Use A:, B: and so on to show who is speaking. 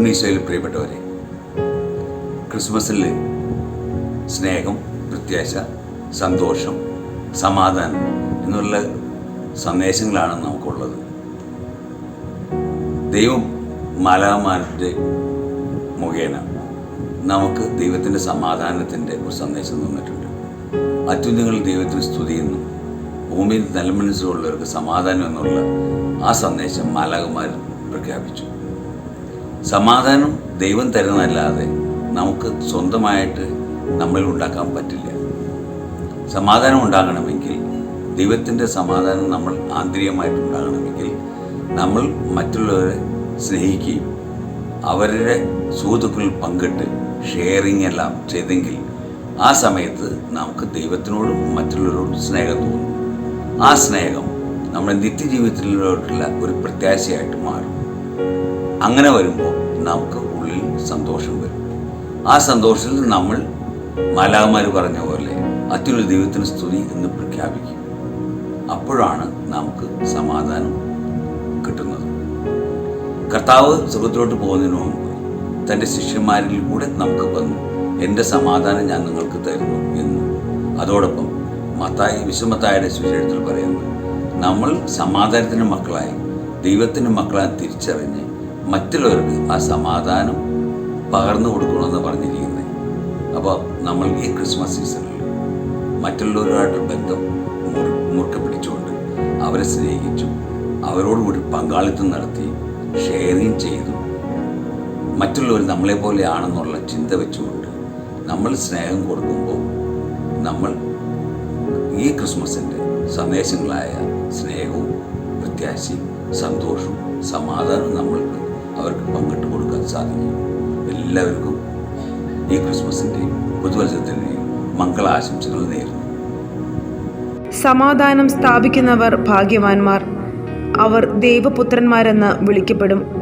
A: ഈശോയിൽ പ്രിയപ്പെട്ടവരെ ക്രിസ്മസിൽ സ്നേഹം പ്രത്യാശ സന്തോഷം സമാധാനം എന്നുള്ള സന്ദേശങ്ങളാണ് നമുക്കുള്ളത്. ദൈവം മാലാമാരുടെ മുഖേന നമുക്ക് ദൈവത്തിന്റെ സമാധാനത്തിന്റെ ഒരു സന്ദേശം തന്നിട്ടുണ്ട്. അത്യുന്നങ്ങൾ ദൈവത്തിന് സ്തുതിയെന്നും ഭൂമിയിൽ നിലമനസ്സുള്ളവർക്ക് സമാധാനം എന്നുള്ള ആ സന്ദേശം മാലാകുമാർ പ്രഖ്യാപിച്ചു. സമാധാനം ദൈവം തരുന്നതല്ലാതെ നമുക്ക് സ്വന്തമായിട്ട് നമ്മളിൽ ഉണ്ടാക്കാൻ പറ്റില്ല. സമാധാനം ഉണ്ടാകണമെങ്കിൽ ദൈവത്തിന്റെ സമാധാനം നമ്മൾ ആന്തരികമായിട്ട് ഉണ്ടാകണമെങ്കിൽ നമ്മൾ മറ്റുള്ളവരെ സ്നേഹിക്കുകയും അവരുടെ സുഹൃത്തുക്കളിൽ പങ്കിട്ട് ഷെയറിങ് എല്ലാം ചെയ്തെങ്കിൽ ആ സമയത്ത് നമുക്ക് ദൈവത്തിനോടും മറ്റുള്ളവരോടും സ്നേഹം തോന്നും. ആ സ്നേഹം നമ്മുടെ നിത്യജീവിതത്തിലോട്ടുള്ള ഒരു പ്രത്യാശയായിട്ട് മാറും. അങ്ങനെ വരുമ്പോൾ നമുക്ക് ഉള്ളിൽ സന്തോഷം വരും. ആ സന്തോഷത്തിൽ നമ്മൾ മാലാകുമാർ പറഞ്ഞ പോലെ അത്യുള്ള ദൈവത്തിന് സ്തുതി എന്ന് പ്രഖ്യാപിക്കും. അപ്പോഴാണ് നമുക്ക് സമാധാനം കിട്ടുന്നത്. കർത്താവ് സുഖത്തിലോട്ട് പോകുന്നതിന് മുമ്പ് തന്റെ ശിഷ്യന്മാരിൽ കൂടെ നമുക്ക് വന്നു എന്റെ സമാധാനം ഞാൻ നിങ്ങൾക്ക് തരുന്നു എന്ന്. അതോടൊപ്പം മത്തായി വിശ്വമത്തായുടെ സുവിശേഷത്തിൽ പറയുന്നത് നമ്മൾ സമാധാനത്തിന്റെ മക്കളായി ദൈവത്തിന്റെ മക്കളായി തിരിച്ചറിഞ്ഞ് മറ്റുള്ളവർക്ക് ആ സമാധാനം പകർന്നു കൊടുക്കണമെന്ന് പറഞ്ഞിരിക്കുന്നത് അപ്പോൾ നമ്മൾ ഈ ക്രിസ്മസ് സീസണിൽ മറ്റുള്ളവരുമായിട്ട് ബന്ധം മുറു- മുറുക്കെ പിടിച്ചുകൊണ്ട് അവരെ സ്നേഹിച്ചു അവരോടുകൂടി പങ്കാളിത്തം നടത്തി ഷെയറിങ് ചെയ്തു മറ്റുള്ളവർ നമ്മളെ പോലെയാണെന്നുള്ള ചിന്ത വെച്ചുകൊണ്ട് നമ്മൾ സ്നേഹം കൊടുക്കുമ്പോൾ നമ്മൾ ഈ ക്രിസ്മസിന്റെ സന്ദേശങ്ങളായ സ്നേഹവും പ്രത്യാശയും സന്തോഷവും സമാധാനവും നമ്മൾക്ക് അവർക്ക് പങ്കിട്ട് കൊടുക്കാൻ സാധിക്കും. എല്ലാവർക്കും ഈ ക്രിസ്മസിന്റെയും പുതുവത്സരത്തിന്റെയും മംഗളാശംസകൾ നേരുന്നു.
B: സമാധാനം സ്ഥാപിക്കുന്നവർ ഭാഗ്യവാന്മാർ. അവർ ദൈവപുത്രന്മാരെന്ന് വിളിക്കപ്പെടും.